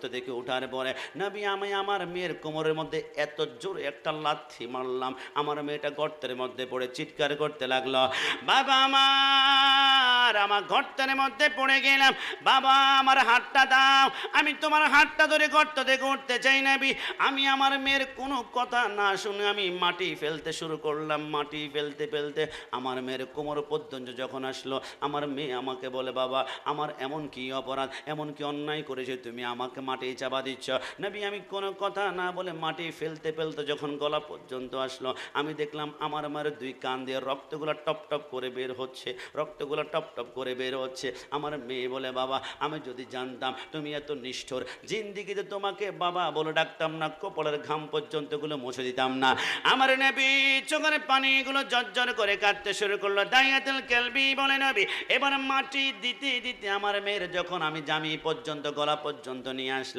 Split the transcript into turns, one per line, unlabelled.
রক্ত দেখে ওঠার পরে, নবী, আমি আমার মেয়ের কোমরের মধ্যে এত জোরে একটা লাথি মারলাম। আমার মেয়েটা গর্তের মধ্যে পড়ে চিৎকার করতে লাগল, বাবা আমার আমার গর্তের মধ্যে পড়ে গেলাম। বাবা, আমার হাতটা দাও। আমি তোমার হাতটা ধরে গর্ত থেকে উঠতে চাই নাবি। আমি আমার মেয়ের কোনো কথা না শুনে আমি মাটি ফেলতে শুরু করলাম। মাটি ফেলতে ফেলতে আমার মেয়ের কোমর পর্যন্ত যখন আসলো, আমার মেয়ে আমাকে বলে, বাবা, আমার এমন কি অপরাধ, এমন কি অন্যায় করেছে? তুমি আমাকে মাটি চাপা দিচ্ছ? নবী, আমি কোনো কথা না বলে মাটি ফেলতে ফেলতে যখন গলা পর্যন্ত আসলো, আমি দেখলাম আমার মায়ের দুই কান দিয়ে রক্তগুলো টপ টপ করে বের হচ্ছে। রক্তগুলো টপ টপ করে বের হচ্ছে আমার মেয়ে বলে, বাবা, আমি যদি জানতাম তুমি এত নিষ্ঠুর, জিন্দিগিতে তোমাকে বাবা বলে ডাকতাম না, কপালের ঘাম পর্যন্তগুলো মুছে দিতাম না। আমার নেবি চোখের পানিগুলো জর্জর করে কাটতে শুরু করল। দাইয়াতুল কেলবি বলে, নবী, এবার মাটি দিতে দিতে আমার মেয়ের যখন আমি জামি পর্যন্ত, গলা পর্যন্ত নিয়ে আসলাম